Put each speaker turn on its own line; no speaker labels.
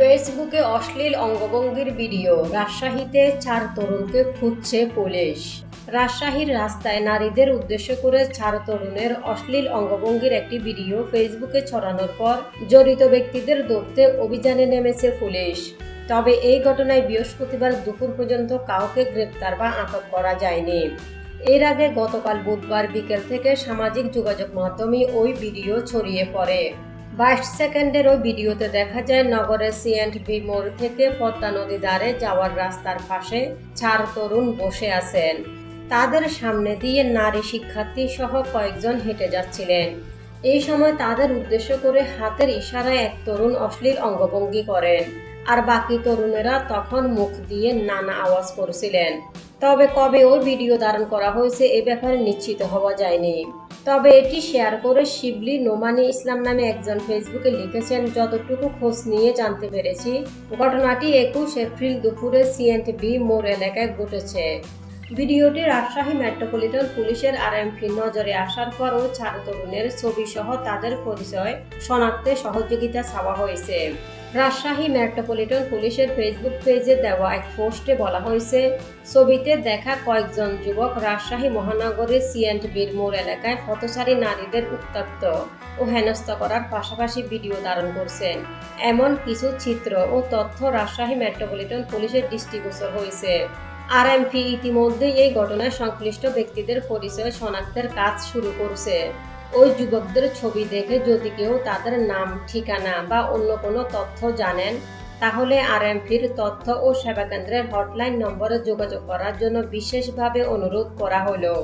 ফেসবুকে অশ্লীল অঙ্গভঙ্গির ভিডিও। রাজশাহীতে চার তরুণকে খুঁজছে পুলিশ। রাজশাহীর রাস্তায় নারীদের উদ্দেশ্য করে চার তরুণের অশ্লীল অঙ্গভঙ্গির একটি ভিডিও ফেসবুকে ছড়ানোর পর জড়িত ব্যক্তিদের ধরতে অভিযানে নেমেছে পুলিশ। তবে এই ঘটনায় বৃহস্পতিবার দুপুর পর্যন্ত কাউকে গ্রেপ্তার বা আটক করা যায়নি। এর আগে গতকাল বুধবার বিকেল থেকে সামাজিক যোগাযোগ মাধ্যমে ওই ভিডিও ছড়িয়ে পড়ে। বাইশ সেকেন্ডের ওই ভিডিওতে দেখা যায় নগরের সিএন্ট বি মোড় থেকে পদ্মা নদী দ্বারে যাওয়ার রাস্তার পাশে চার তরুণ বসে আছেন। তাদের সামনে দিয়ে নারী শিক্ষার্থী সহ কয়েকজন হেঁটে যাচ্ছিলেন। এই সময় তাদের উদ্দেশ্য করে হাতের ইশারায় এক তরুণ অশ্লীল অঙ্গভঙ্গি করেন। আর বাকি তরুণেরা তখন মুখ দিয়ে নানা আওয়াজ করছিলেন। তবে কবে ওই ভিডিও ধারণ করা হয়েছে এ ব্যাপারে নিশ্চিত হওয়া যায়নি। তবে এটি শেয়ার করে শিবলি নোমানি ইসলাম নামে একজন ফেসবুকে লিখেছেন, যতটুকু খোঁজ নিয়ে জানতে পেরেছি, ঘটনাটি একুশ এপ্রিল দুপুরে সিএনটিবি মোড় এলাকায় ঘটেছে। ভিডিওটি রাজশাহী মেট্রোপলিটন পুলিশের আরএমপি নজরে আসার পর ও চার তরুণের ছবি সহ তাদের পরিচয় শনাক্তে সহযোগিতা চাওয়া হয়েছে। রাজশাহী মেট্রোপলিটন পুলিশের ফেসবুক পেজে দেওয়া এক পোস্টে বলা হয়েছে, ছবিতে দেখা কয়েকজন যুবক রাজশাহী মহানগরের সিএন্ট বীর মোড় এলাকায় পথচারী নারীদের উত্তপ্ত ও হেনস্থা করার পাশাপাশি ভিডিও ধারণ করছেন। এমন কিছু চিত্র ও তথ্য রাজশাহী মেট্রোপলিটন পুলিশের দৃষ্টিগোচর হয়েছে। আরএমপি ইতিমধ্যেই এই ঘটনায় সংশ্লিষ্ট ব্যক্তিদের পরিচয় শনাক্তের কাজ শুরু করছে। ওই যুবকদের ছবি দেখে যদি কেউ তাদের নাম, ঠিকানা বা অন্য কোনো তথ্য জানেন, তাহলে আরএমপির তথ্য ও সেবা কেন্দ্রের হটলাইন নম্বরে যোগাযোগ করার জন্য বিশেষভাবে অনুরোধ করা হলো।